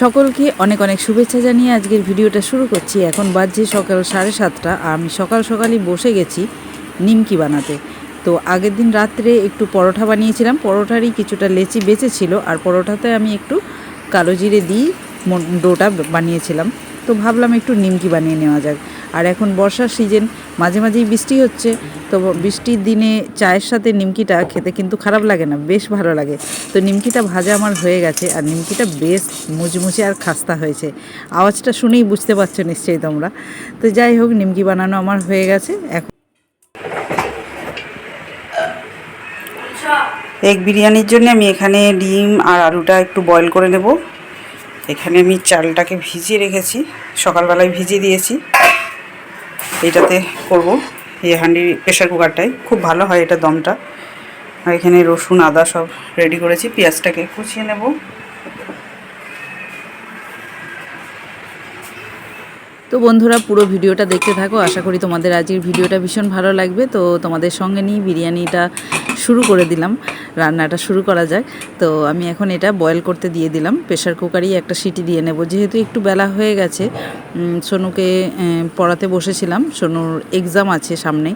সকলকে অনেক অনেক শুভেচ্ছা জানিয়ে আজকের ভিডিওটা শুরু করছি। এখন বাজছে সকাল সাড়ে সাতটা আমি সকাল সকালই বসে গেছি নিমকি বানাতে। তো আগের দিন রাত্রে একটু পরোটা বানিয়েছিলাম। পরোটারই কিছুটা লেচি বেঁচেছিল আর পরোটাতে আমি একটু কালো জিরে দিই ডোটা বানিয়েছিলাম। তো ভাবলাম একটু নিমকি বানিয়ে নেওয়া যাক। আর এখন বর্ষার সিজন, মাঝে মাঝেই বৃষ্টি হচ্ছে, তো বৃষ্টির দিনে চায়ের সাথে নিমকিটা খেতে কিন্তু খারাপ লাগে না, বেশ ভালো লাগে। তো নিমকিটা ভাজা আমার হয়ে গেছে, আর নিমকিটা বেশ মুচমুচে আর খাস্তা হয়েছে। আওয়াজটা শুনেই বুঝতে পারছ নিশ্চয়ই তোমরা। তো যাই হোক, নিমকি বানানো আমার হয়ে গেছে, এখন এগ বিরিয়ানির জন্য আমি এখানে ডিম আর আলুটা একটু বয়েল করে নেব। এখানে আমি চালটাকে ভিজিয়ে রেখেছি, সকালবেলায় ভিজিয়ে দিয়েছি। এটাতে করব। এই হান্ডি প্রেশার কুকারটাই খুব ভালো হয় এটা দমটা। আর এখানে রসুন, আদা সব রেডি করেছি। পেঁয়াজটাকে কুচিয়ে নেব। তো বন্ধুরা, পুরো ভিডিওটা দেখতে থাকো। আশা করি তোমাদের আজকের ভিডিওটা ভীষণ ভালো লাগবে। তো তোমাদের সঙ্গে নিয়ে বিরিয়ানিটা। শুরু করে দিলাম, রান্নাটা শুরু করা যাক। তো আমি এখন এটা বয়েল করতে দিয়ে দিলাম। প্রেশার কুকারেই একটা সিটি দিয়ে নেব। যেহেতু একটু বেলা হয়ে গেছে সোনুকে পড়াতে বসেছিলাম। সোনুর এক্সাম আছে সামনে।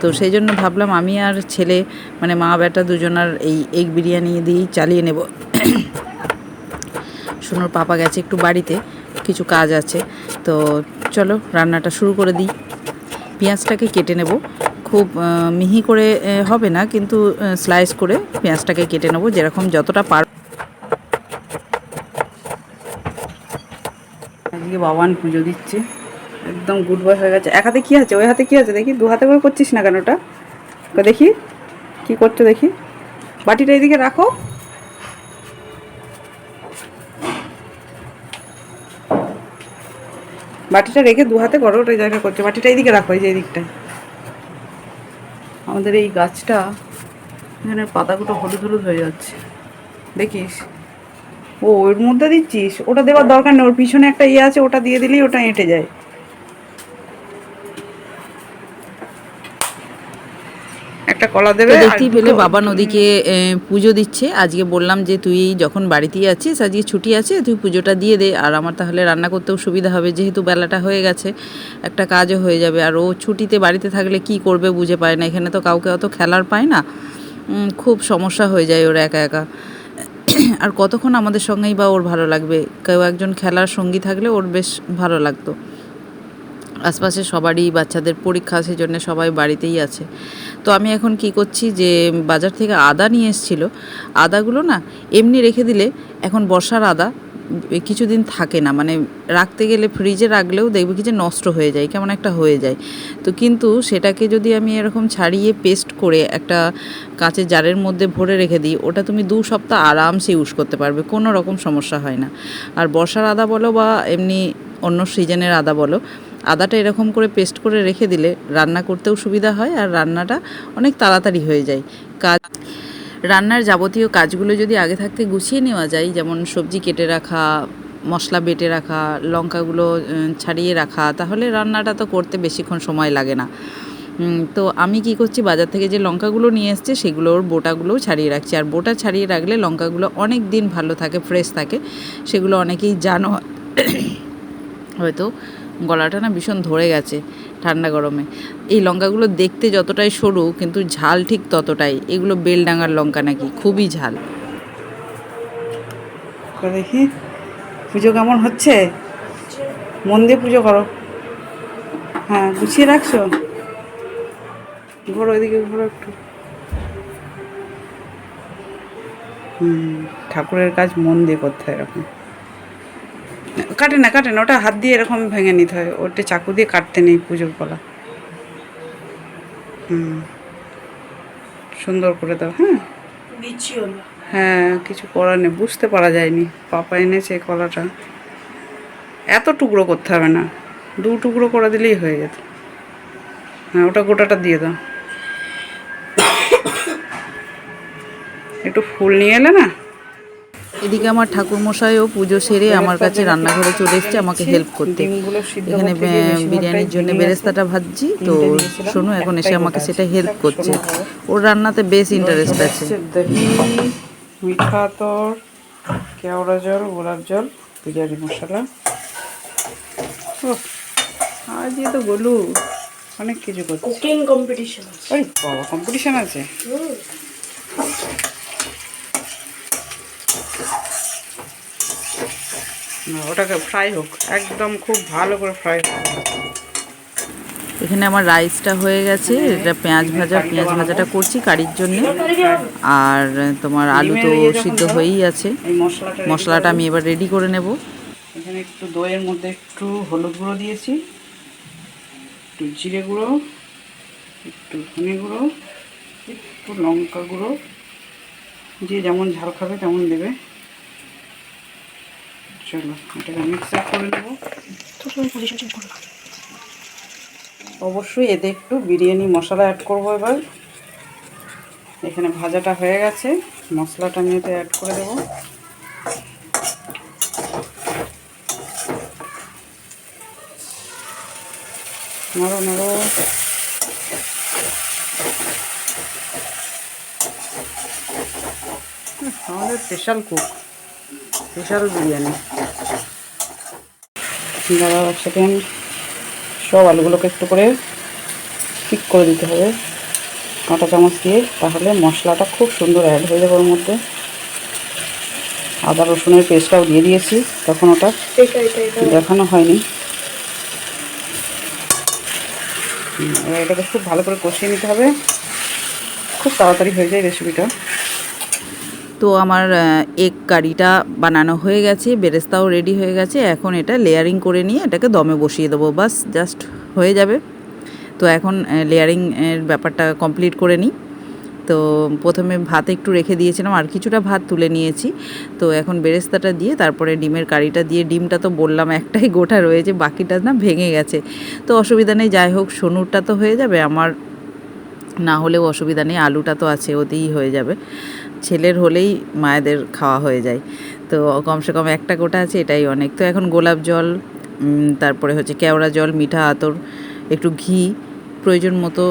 তো সেই জন্য ভাবলাম আমি আর ছেলে মানে মা বেটা দুজনার এই এগ বিরিয়ানি দিয়েই চালিয়ে নেব। সোনুর পাপা গেছে একটু বাড়িতে, কিছু কাজ আছে। তো চলো রান্নাটা শুরু করে দিই। পেঁয়াজটাকে কেটে নেব। খুব মিহি করে হবে না, কিন্তু স্লাইস করে পেঁয়াজটাকে কেটে নেব যেরকম যতটা পার আজকে বাবান পুজো দিচ্ছে। একদম গুড বয় হয়ে গেছে। এক হাতে কী আছে? ওই হাতে কী আছে? দেখি, দু হাতে করে করছিস না কেন ওটা? দেখি, কি করছ দেখি। বাটিটা এদিকে রাখো। বাটিটা রেখে দু হাতে করো ওটা জায়গা করছে। বাটিটা এইদিকে রাখো, এই যে এই দিকটা আমাদের এই গাছটা এখানে পাতাগুলো হলুদ হলুদ হয়ে যাচ্ছে। দেখিস? ও, ওর মধ্যে দিচ্ছিস? ওটা দেওয়ার দরকার নেই, ওর পিছনে একটা ইয়ে আছে, ওটা দিয়ে দিলেই ওটা এঁটে যায়। একটা কলা দেবে দেখতেই পেলে বাবা নদীকে পুজো দিচ্ছে। আজকে বললাম যে তুই যখন বাড়িতেই আছিস আজকে ছুটি আছে তুই পুজোটা দিয়ে দে। আর আমার তাহলে রান্না করতেও সুবিধা হবে যেহেতু বেলাটা হয়ে গেছে একটা কাজও হয়ে যাবে। আর ও ছুটিতে বাড়িতে থাকলে কি করবে বুঝে পায় না। এখানে তো কাউকে অত খেলার পায় না। খুব সমস্যা হয়ে যায় ওর একা একা। আর কতক্ষণ আমাদের সঙ্গেই বা ওর ভালো লাগবে? কেউ একজন খেলার সঙ্গী থাকলে ওর বেশ ভালো লাগতো। আশপাশে সবারই বাচ্চাদের পরীক্ষা সেজন্য সবাই বাড়িতেই আছে। তো আমি এখন কি করছি যে, বাজার থেকে আদা নিয়ে এসেছিল। আদাগুলো না এমনি রেখে দিলে এখন বর্ষার আদা কিছুদিন থাকে না। মানে রাখতে গেলে ফ্রিজে রাখলেও দেখবে কি যে নষ্ট হয়ে যায়, কেমন একটা হয়ে যায়। তো কিন্তু সেটাকে যদি আমি এরকম ছাড়িয়ে পেস্ট করে একটা কাঁচের জারের মধ্যে ভরে রেখে দিই, ওটা তুমি দু সপ্তাহ আরামসে ইউজ করতে পারবে, কোনো রকম সমস্যা হয় না। আর বর্ষার আদা বলো বা এমনি অন্য সিজনের আদা বলো আদাটা এরকম করে পেস্ট করে রেখে দিলে রান্না করতেও সুবিধা হয় আর রান্নাটা অনেক তাড়াতাড়ি হয়ে যায়। কাজ রান্নার যাবতীয় কাজগুলো যদি আগে থাকতে গুছিয়ে নেওয়া যায়, যেমন সবজি কেটে রাখা, মশলা বেটে রাখা, লঙ্কাগুলো ছাড়িয়ে রাখা, তাহলে রান্নাটা তো করতে বেশিক্ষণ সময় লাগে না। তো আমি কি করছি, বাজার থেকে যে লঙ্কাগুলো নিয়ে এসছে, সেগুলোর বোটাগুলোও ছাড়িয়ে রাখছি। আর বোটা ছাড়িয়ে রাখলে লঙ্কাগুলো অনেক দিন ভালো থাকে, ফ্রেশ থাকে, সেগুলো অনেকেই জানো, হয়তো। গলাটা না ভীষণ ধরে গেছে ঠান্ডা গরমে। এই লঙ্কাগুলো দেখতে যতটাই সরু, কিন্তু ঝাল ঠিক ততটাই। এগুলো বেলডাঙ্গার লঙ্কা নাকি, খুবই ঝাল। দেখি। পুজো কেমন হচ্ছে? মন দিয়ে পুজো করো। হ্যাঁ গুছিয়ে রাখছো? ঘোরো ওইদিকে ঘোরো একটু। হুম, ঠাকুরের কাজ মন দিয়ে করতে হয় এরকম। কাটে না কাটে না ওটা হাত দিয়ে এরকম ভেঙে নিতে হয় ওটা চাকু দিয়ে কাটতে নেই পুজোর কলা হুম। সুন্দর করে দাও হ্যাঁ? হ্যাঁ কিছু করার নেই বুঝতে পারা যায়নি। পাপা এনেছে কলাটা। এত টুকরো করতে হবে না দু টুকরো করে দিলেই হয়ে যেত। হ্যাঁ ওটা গোটাটা দিয়ে দাও। একটু ফুল নিয়ে এলে না এদিকে আমার ঠাকুরমশাইও পুজো সেরে আমার কাছে রান্নাঘরে চলে এসেছে আমাকে হেল্প করতে। এখানে বিরিয়ানির জন্য বেরেস্তাটা ভাজছি তো শোনো এখন এসে আমাকে সেটা হেল্প করছে। ওর রান্নাতে বেশ ইন্টারেস্ট আছে। মিঠা কেওড়া জল গোলাপ জল বিরিয়ানি মশলা ও আজ তো বলু অনেক কিছু করছে। কুকিং কম্পিটিশন ওই বাবা কম্পিটিশন আছে? ওটাকে ফ্রাই হোক একদম খুব ভালো করে ফ্রাই হোক। এখানে আমার রাইসটা হয়ে গেছে এটা পেঁয়াজ ভাজা পেঁয়াজ ভাজাটা করছি কারির জন্য। আর তোমার আলু তো সিদ্ধ হয়েই আছে। মশলাটা আমি এবার রেডি করে নেব। এখানে একটু দইয়ের মধ্যে একটু হলুদ গুঁড়ো দিয়েছি একটু জিরে গুঁড়ো একটু ধনে গুঁড়ো একটু লঙ্কা গুঁড়ো যে যেমন ঝাল খাবে তেমন দেবে। চলো এটাকে মিক্স আপ করে নেব। অবশ্যই এতে একটু বিরিয়ানি মশলা অ্যাড করব এবার। এখানে ভাজাটা হয়ে গেছে মশলাটা আমি এতে অ্যাড করে দেবো। নাড়ো নাড়ো। আমাদের স্পেশাল কুক স্পেশাল বিরিয়ানি। দাদা এক সেকেন্ড সব আলুগুলোকে একটু করে ঠিক করে দিতে হবে কাঁটা চামচ দিয়ে তাহলে মশলাটা খুব সুন্দর অ্যাড হয়ে যাবে ওর মধ্যে। আদা রসুনের পেস্টটাও দিয়ে দিয়েছি তখন ওটা দেখানো হয়নি। এটাকে খুব ভালো করে কষিয়ে নিতে হবে। খুব তাড়াতাড়ি হয়ে যায় রেসিপিটা। তো আমার এগ কারিটা বানানো হয়ে গেছে, বেরেস্তাও রেডি হয়ে গেছে। এখন এটা লেয়ারিং করে নিয়ে এটাকে দমে বসিয়ে দেবো। বাস জাস্ট হয়ে যাবে। তো এখন লেয়ারিং এর ব্যাপারটা কমপ্লিট করে নিই। তো প্রথমে ভাত একটু রেখে দিয়েছিলাম, আর কিছুটা ভাত তুলে নিয়েছি। তো এখন বেরেস্তাটা দিয়ে, তারপরে ডিমের কারিটা দিয়ে, ডিমটা তো বললাম একটাই গোটা রয়েছে, বাকিটা না ভেঙে গেছে। তো অসুবিধা নেই, যাই হোক, সোনুরটা তো হয়ে যাবে, আমার না হলেও অসুবিধা নেই, আলুটা তো আছে, ওতেই হয়ে যাবে। ছেলের হলেই মায়েদের খাওয়া হয়ে যায়। তো কমসে কম একটা গোটা আছে এটাই অনেক। তো এখন গোলাপ জল তারপরে হচ্ছে কেওড়া জল মিঠা আতর একটু ঘি প্রয়োজন মতো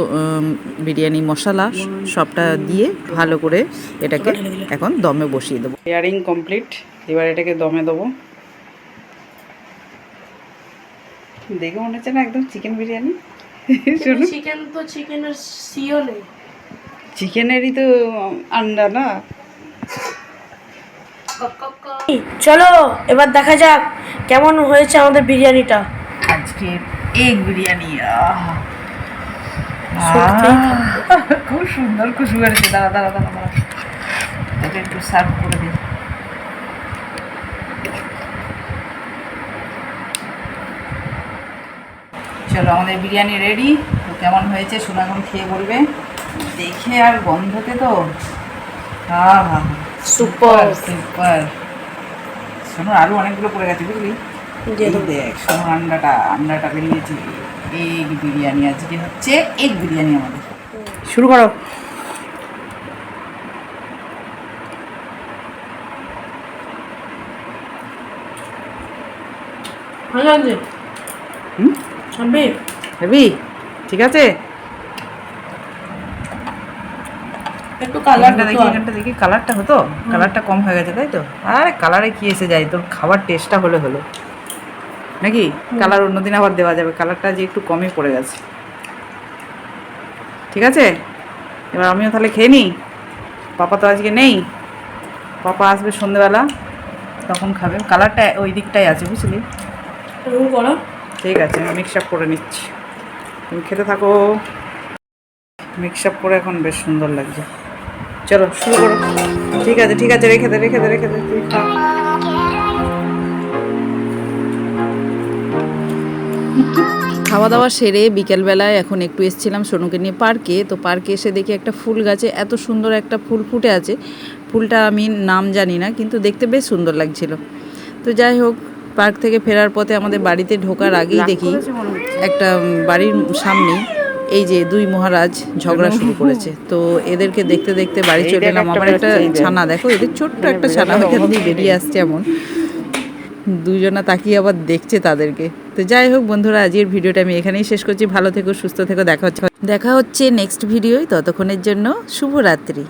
বিরিয়ানি মশলা সবটা দিয়ে ভালো করে এটাকে এখন দমে বসিয়ে দেবো। লেয়ারিং কমপ্লিট এবার এটাকে দমে দেবো। দেখে মনে হচ্ছে না একদম চিকেন বিরিয়ানি? চিকেন তো চিকেনের সিও নেই। চিকেনেরই তো আন্ডা না? চলো এবার দেখা যাক কেমন হয়েছে আমাদের বিরিয়ানিটা। আজকে এগ বিরিয়ানি খুব সুন্দর খুশবু বেড়েছে দাঁড়া দাঁড়া দাঁড়া দাঁড়া। একটু সার্ভ করে দিই। চলো আমাদের বিরিয়ানি রেডি তো কেমন হয়েছে এখন খেয়ে বলবে। দেখে আর গন্ধতে তো? হ্যাঁ হ্যাঁ সুপার সুপার শোনো আরও অনেকগুলো পড়ে গেছে বুঝলি। দেখ শোনো আন্ডাটা আন্ডাটা বেরিয়েছে। এগ বিরিয়ানি আজকে হচ্ছে এগ বিরিয়ানি আমাদের। শুরু করো। ভালো লাগছে হুম? আমি হেবি ঠিক আছে? একটু কালার কালারটা দেখি এখানটা দেখি কালারটা হতো? কালারটা কম হয়ে গেছে তাই তো? আরে কালারে কি এসে যায়? তোর খাবার টেস্টটা হলে হলো। নাকি? কালার অন্যদিন আবার দেওয়া যাবে। কালারটা যে একটু কমই পড়ে গেছে। ঠিক আছে? এবার আমিও তাহলে খেয়ে নিই। পাপা তো আজকে নেই। পাপা আসবে সন্ধেবেলা। তখন খাবে। কালারটা ওই দিকটাই আছে বুঝলি? ঠিক আছে আমি মিক্স আপ করে নিচ্ছি। তুমি খেতে থাকো। মিক্স আপ করে এখন বেশ সুন্দর লাগছে। চলো শুরু করো। ঠিক আছে ঠিক আছে রেখে দে রেখে দে রেখে দে তুই খা। খাওয়া দাওয়া সেরে বিকেলবেলায় এখন একটু এসেছিলাম সোনুকে নিয়ে পার্কে। তো পার্কে এসে দেখি একটা ফুল গাছে এত সুন্দর একটা ফুল ফুটে আছে। ফুলটা আমি নাম জানি না কিন্তু দেখতে বেশ সুন্দর লাগছিল। তো যাই হোক পার্ক থেকে ফেরার পথে আমাদের বাড়িতে ঢোকার আগেই দেখি একটা বাড়ির সামনে এই যে দুই মহারাজ ঝগড়া শুরু করেছে। তো এদেরকে দেখতে দেখতে বাড়ি চলে এলাম। আমার একটা। ছানা দেখো এদের ছোট্ট একটা ছানা ওইখান দিয়ে বেরিয়ে আসছে এমন। দুজনা তাকিয়ে আবার দেখছে তাদেরকে। তো যাই হোক বন্ধুরা আজকের ভিডিওটা আমি এখানেই শেষ করছি। ভালো থেকো সুস্থ থেকো দেখা হচ্ছে। দেখা হচ্ছে নেক্সট ভিডিওই ততক্ষণের জন্য শুভরাত্রি।